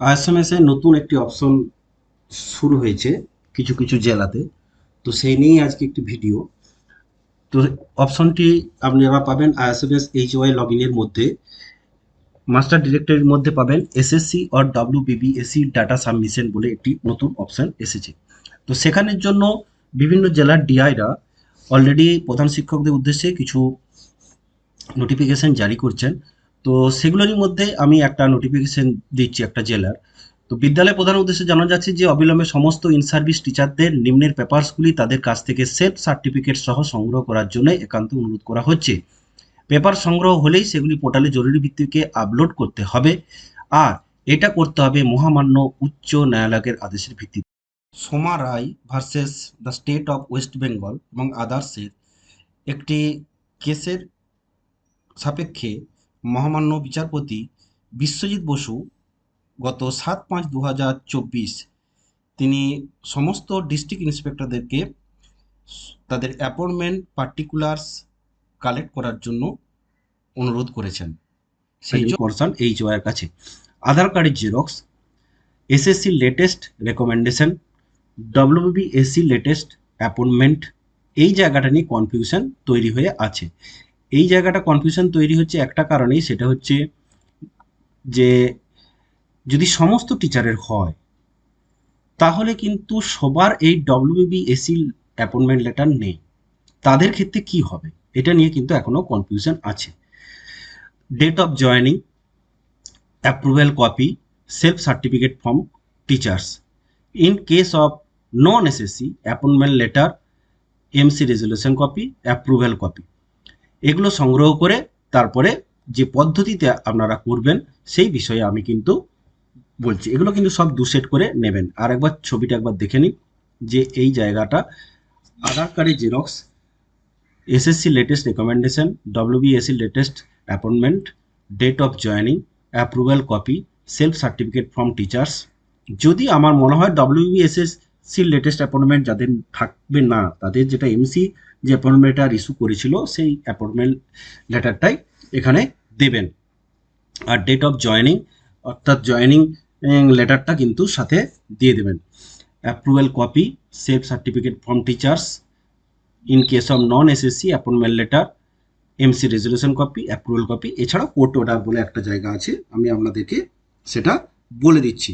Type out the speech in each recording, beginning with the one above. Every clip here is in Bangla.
আইএসএমএস এ নতুন একটি অপশন শুরু হয়েছে কিছু কিছু জেলাতে। তো সেই নিয়েই আজকে একটি ভিডিও তো অপশনটি আপনারা পাবেন আইএসএমএস এইচ ওয়াই লগ ইনের মধ্যে। মাস্টার ডিরেক্টরির মধ্যে পাবেন SSC or W BBSE data submission বলে একটি নতুন অপশন এসেছে। তো সেখানের জন্য বিভিন্ন জেলার ডিআইরা অলরেডি প্রধান শিক্ষকদের উদ্দেশ্যে কিছু নোটিফিকেশন জারি করছেন। তো সেগুলোরই মধ্যে আমি একটা নোটিফিকেশন দিচ্ছি একটা জেলার। তো বিদ্যালয় প্রধান উদ্দেশ্যে জানা যাচ্ছে যে, অবিলম্বে সমস্ত ইন সার্ভিস টিচারদের নিম্নের পেপারসগুলি তাদের কাছ থেকে সেলফ সার্টিফিকেট সহ সংগ্রহ করার জন্য একান্ত অনুরোধ করা হচ্ছে। পেপার সংগ্রহ হলেই সেগুলি পোর্টালে জরুরি ভিত্তিকে আপলোড করতে হবে। আর এটা করতে হবে মহামান্য উচ্চ ন্যায়ালয়ের আদেশের ভিত্তিতে। Soma Roy versus the state of West Bengal এবং আদার্সের একটি কেসের সাপেক্ষে মহামান্য বিচারপতি বিশ্বজিৎ বসু গত সাত পাঁচ দু হাজার চব্বিশ তিনি সমস্ত ডিস্ট্রিক্ট ইন্সপেক্টরদেরকে তাদের অ্যাপয়েন্টমেন্ট পার্টিকুলার্স কালেক্ট করার জন্য অনুরোধ করেছেন। সেই পার্সন এইচ ওয়ার কাছে। আধার কার্ডের xerox SSC latest recommendation WBSC latest appointment এই জায়গাটা নিয়ে কনফিউশন তৈরি হয়ে আছে। এই জায়গাটা কনফিউশন তৈরি হচ্ছে একটা কারণেই, সেটা হচ্ছে যে যদি সমস্ত টিচারের হয়, তাহলে কিন্তু সবার এই ডব্লিউবিএসসি অ্যাপয়েন্টমেন্ট লেটার নেই। তাদের ক্ষেত্রে কি হবে? এটা নিয়ে কিন্তু এখনও কনফিউশন আছে। Date of joining approval copy self certificate form teachers in case of non SSC appointment letter MC resolution copy approval copy এগুলো সংগ্রহ করে তারপরে যে পদ্ধতিতে আপনারা করবেন, সেই বিষয়ে আমি কিন্তু বলছি। এগুলো কিন্তু সব দু সেট করে নেবেন। আর একবার ছবিটা একবার দেখে নিন যে এই জায়গাটা আধার কার্ডের xerox, SSC latest recommendation WBSC latest appointment date of joining approval copy self certificate from teachers যদি আমার মনে হয় ডব্লিউবিএসএসসি লেটেস্ট অ্যাপয়েন্টমেন্ট যাদের থাকবে না, তাদের যেটা এমসি যে অ্যাপয়েন্টমেন্ট লেটার ইস্যু করেছিল, সেই অ্যাপয়েন্টমেন্ট লেটারটাই এখানে দেবেন। আর ডেট অফ জয়নিং অর্থাৎ জয়নিং লেটারটা কিন্তু সাথে দিয়ে দেবেন। Approval copy self certificate from teachers in case of non SSC appointment letter MC resolution copy approval copy এছাড়াও কোর্ট অর্ডার বলে একটা জায়গা আছে, আমি আপনাদেরকে সেটা বলে দিচ্ছি।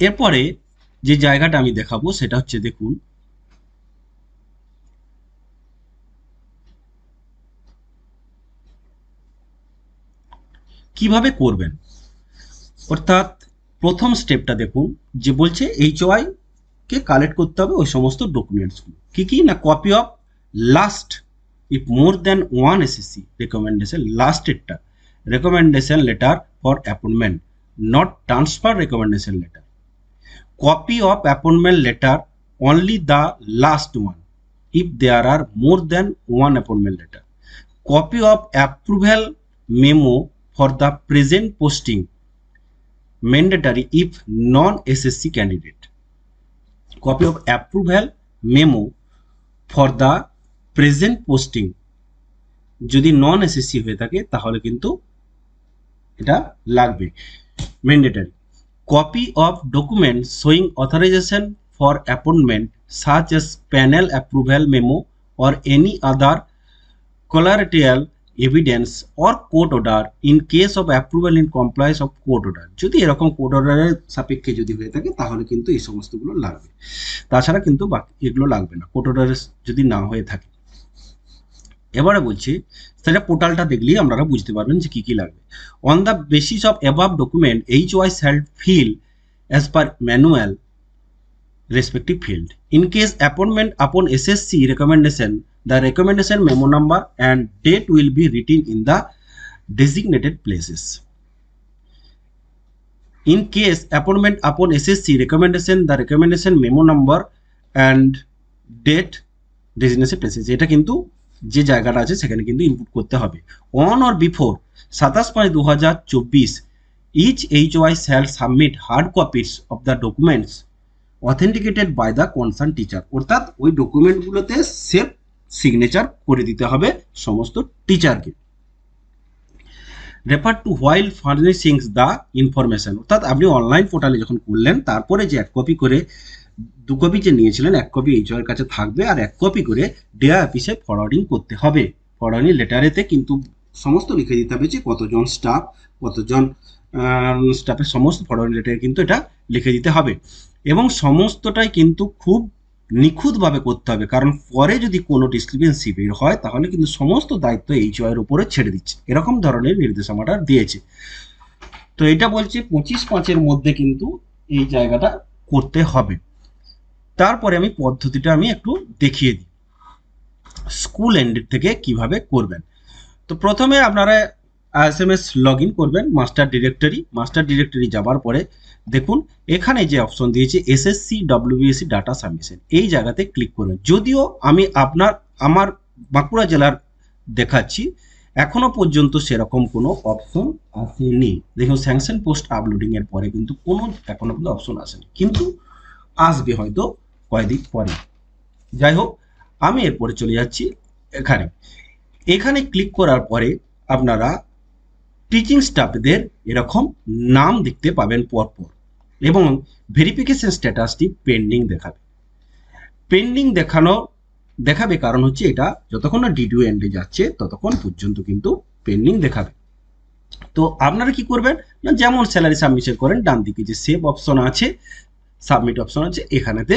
এরপরে যে জায়গাটা আমি দেখাবো, সেটা হচ্ছে দেখুন। কীভাবে করবেন? অর্থাৎ প্রথম স্টেপটা দেখুন, যে বলছে এইচ কে কালেক্ট করতে হবে ওই সমস্ত ডকুমেন্টসগুলো কি কি? না copy of last if more than one SSC recommendation লাস্টেরটা recommendation letter for appointment not transfer recommendation letter copy of appointment letter only the last one if there are more then one appointment letter copy of approval memo for the present posting mandatory if non SSC candidate copy of approval memo for the present posting যদি নন এসএসসি হয়ে থাকে, তাহলে কিন্তু এটা লাগবে mandatory copy of document showing authorisation for appointment such as panel approval memo or any other collateral evidence or court order in case of approval in compliance of court order যদি এরকম কোর্ট অর্ডারের সাপেক্ষে যদি হয়ে থাকে, তাহলে কিন্তু এই সমস্তগুলো লাগবে। তাছাড়া কিন্তু বাকি এগুলো লাগবে না। কোর্ট অর্ডারের যদি না হয়ে থাকে। এবারে বলছি সেটা পোর্টালটা দেখলেই আপনারা বুঝতে পারবেন যে কি কি লাগবে on the basis of above document H Y shall fill as per manual respective field in case appointment upon SSC recommendation the recommendation memo number and date will be written in the designated places. In case appointment upon SSC recommendation, the recommendation memo number and date designated places. এটা কিন্তু যে জায়গাটা আছে সেখানে কিন্তু ইনপুট করতে হবে। অন অর বিফোর সাতাশ পাঁচ দু হাজার চব্বিশ each H Y shall submit hard copies of the documents authenticated by the concern teacher অর্থাৎ ওই ডকুমেন্টগুলোতে সেফ সিগনেচার করে দিতে হবে সমস্ত টিচারকে refer to while furnishings the information অর্থাৎ আপনি অনলাইন পোর্টালে যখন করলেন, তারপরে যে এক কপি করে দু কপি যে নিয়েছিলেন, এক কপি এইচআর কাছে থাকবে আর এক কপি করে ডেয়া অফিসে ফরওয়ার্ডিং করতে হবে। ফরওয়ার্ডিং লেটারেতে কিন্তু সমস্ত লিখে দিতে হবে যে কতজন স্টাফ কতজন স্টাফের সমস্ত ফরওয়ার্ডিং লেটারে কিন্তু এটা লিখে দিতে হবে। এবং সমস্তটাই কিন্তু খুব নিখুঁতভাবে করতে হবে, কারণ পরে যদি কোনো ডিসক্রিপেন্সি বের হয়, তাহলে কিন্তু সমস্ত দায়িত্ব এইচও এর উপরে ছেড়ে দিচ্ছে। এরকম ধরনের নির্দেশনাটা দিয়েছে। তো এটা বলছে পঁচিশ পাঁচের মধ্যে কিন্তু এই জায়গাটা করতে হবে। তারপরে আমি পদ্ধতিটা আমি একটু দেখিয়ে দিই। স্কুল এন্ডের থেকে কীভাবে করবেন? তো প্রথমে আপনারা S M S log in করবেন মাস্টার ডিরেক্টরি মাস্টার ডিরেক্টরি যাবার পরে দেখুন, এখানে যে অপশন দিয়েছে এসএসসি ডব্লিউবিএসসি ডাটা সাবমিশন এই জায়গাতে ক্লিক করবেন যদিও আমি আপনার, আমার বাঁকুড়া জেলার দেখাচ্ছি, এখনও পর্যন্ত সেরকম কোনো অপশন আসেনি। দেখুন স্যাংশন পোস্ট আপলোডিং এর পরে কিন্তু কোনো, এখনও পর্যন্ত অপশন আসেনি। কিন্তু আসবে হয়তো কয়েকদিন পরে। যাই হোক, আমি এরপরে চলে যাচ্ছি এখানে। এখানে ক্লিক করার পরে আপনারা টিচিং স্টাফদের এরকম নাম দেখতে পাবেন পরপর এবং ভেরিফিকেশন স্ট্যাটাসটি পেন্ডিং দেখাবে। পেন্ডিং দেখানো দেখাবে কারণ হচ্ছে এটা যতক্ষণ না ডিডিও এন্ডে যাচ্ছে, ততক্ষণ পর্যন্ত কিন্তু পেন্ডিং দেখাবে। তো আপনারা কি করবেন? না যেমন স্যালারি সাবমিশন করেন ডান দিকে যে সেভ অপশন আছে সাবমিট অপশন আছে, এখানেতে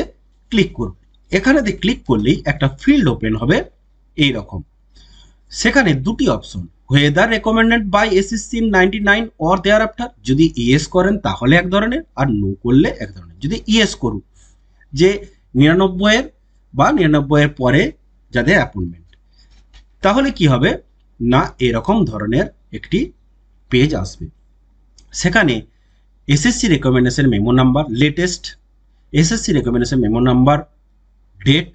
ক্লিক করুন এখানেতে ক্লিক করলেই একটা ফিল্ড ওপেন হবে এই রকম সেখানে দুটি option whether recommended by SSC ninety nine or thereafter যদি ইয়েস করেন তাহলে এক ধরনের, আর নো করলে এক ধরনের। যদি ইয়েস করুন, যে নিরানব্বইয়ের বা নিরানব্বইয়ের পরে যাদের অ্যাপয়েন্টমেন্ট তাহলে কি হবে? না, এরকম ধরনের একটি পেজ আসবে। সেখানে SSC recommendation memo number latest SSC recommendation memo number date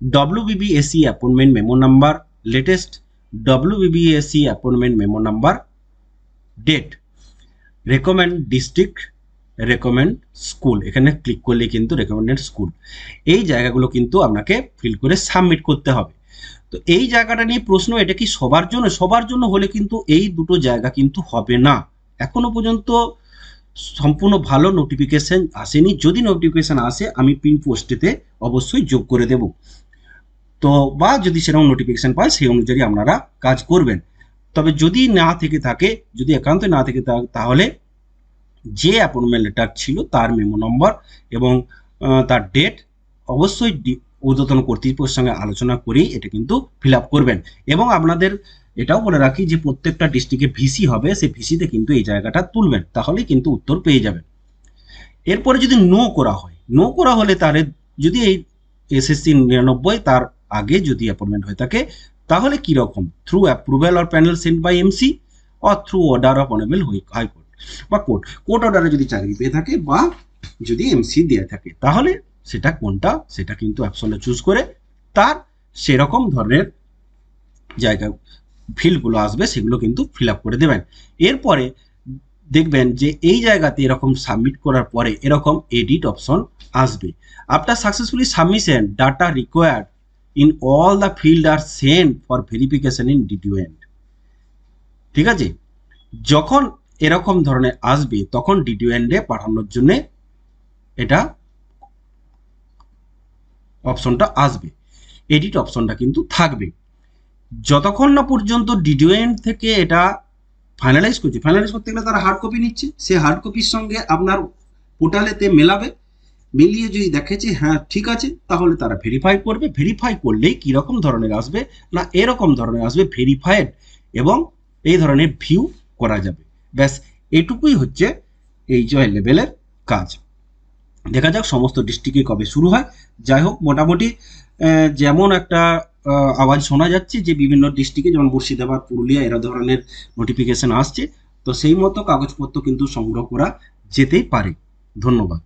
WBBSE appointment memo number latest WBBSE appointment memo number date recommend district recommend school এখানে ক্লিক করলে কিন্তু রেকমেন্ডেড স্কুল এই জায়গাগুলো কিন্তু আপনাকে ফিল করে সাবমিট করতে হবে। তো এই জায়গাটা নিয়ে প্রশ্ন, এটা কি সবার জন্য? সবার জন্য হলে কিন্তু এই দুটো জায়গা কিন্তু হবে না। এখনও পর্যন্ত সম্পূর্ণ ভালো নোটিফিকেশন আসেনি। যদি নোটিফিকেশন আসে, আমি পিন পোস্টেতে অবশ্যই যোগ করে দেব। তো বা যদি সেরকম নোটিফিকেশন পায়, সেই অনুযায়ী আপনারা কাজ করবেন। তবে যদি না থেকে থাকে, যদি একান্ত না থেকে তাহলে যে অ্যাপয়েন্টমেন্ট লেটার ছিল তার মেমো নম্বর এবং তার ডেট অবশ্যই ঊর্ধ্বতন কর্তৃপক্ষের সঙ্গে আলোচনা করেই এটা কিন্তু ফিল করবেন। এবং আপনাদের এটাও বলে রাখি যে প্রত্যেকটা ডিস্ট্রিক্টে ভিসি হবে সেই ভিসিতে কিন্তু এই জায়গাটা তুলবেন, তাহলেই কিন্তু উত্তর পেয়ে যাবেন। এরপরে যদি নো করা হয় নো করা হলে তাহলে যদি এই এসএসসি নিরানব্বই তার আগে যদি অ্যাপয়েন্টমেন্ট হয়ে থাকে, তাহলে কি রকম? Through approval or panel sent by MC or through order of honourable high court বা কোর্ট কোর্ট অর্ডারে যদি চাকরি পেয়ে থাকে বা যদি এমসি দেওয়া থাকে, তাহলে সেটা কোনটা? সেটা কিন্তু অ্যাপসলে চুজ করে তার সেরকম ধরনের জায়গা ফিল্ডগুলো আসবে, সেগুলো কিন্তু ফিল আপ করে দেবেন। এরপরে দেখবেন যে এই জায়গাতে এরকম সাবমিট করার পরে এরকম এডিট অপশন আসবে। After successfully submission data required in all the field are send for verification in DTO end ঠিক আছে? যখন এরকম ধরনের আসবে, তখন ডিটিও এন্ডে পাঠানোর জন্য এটা অপশনটা আসবে। এডিট অপশনটা কিন্তু থাকবে। যতক্ষণ না পর্যন্ত ডিডিও এন্ড থেকে এটা ফাইনালাইজ করছে ফাইনালাইজ করতে গেলে তারা হার্ড কপি নিচ্ছে। সে হার্ড কপির সঙ্গে আপনার পোর্টালেতে মেলাবে। মিলিয়ে যদি দেখে যে হ্যাঁ ঠিক আছে, তাহলে তারা ভেরিফাই করবে। ভেরিফাই করলেই কীরকম ধরনের আসবে না এরকম ধরনের আসবে ভেরিফাইড এবং এই ধরনের ভিউ করা যাবে। ব্যাস, এটুকুই হচ্ছে এই জয় লেভেলের কাজ। দেখা যাক সমস্ত ডিস্ট্রিক্টে কবে শুরু হয়। যাই হোক, মোটামুটি যেমন একটা আওয়াজ শোনা যাচ্ছে যে বিভিন্ন ডিস্ট্রিক্টে যেমন মুর্শিদাবাদ, পুরুলিয়া, এরা ধরনের নোটিফিকেশন আসছে। তো সেই মতো কাগজপত্র কিন্তু সংগ্রহ করা যেতেই পারে। ধন্যবাদ।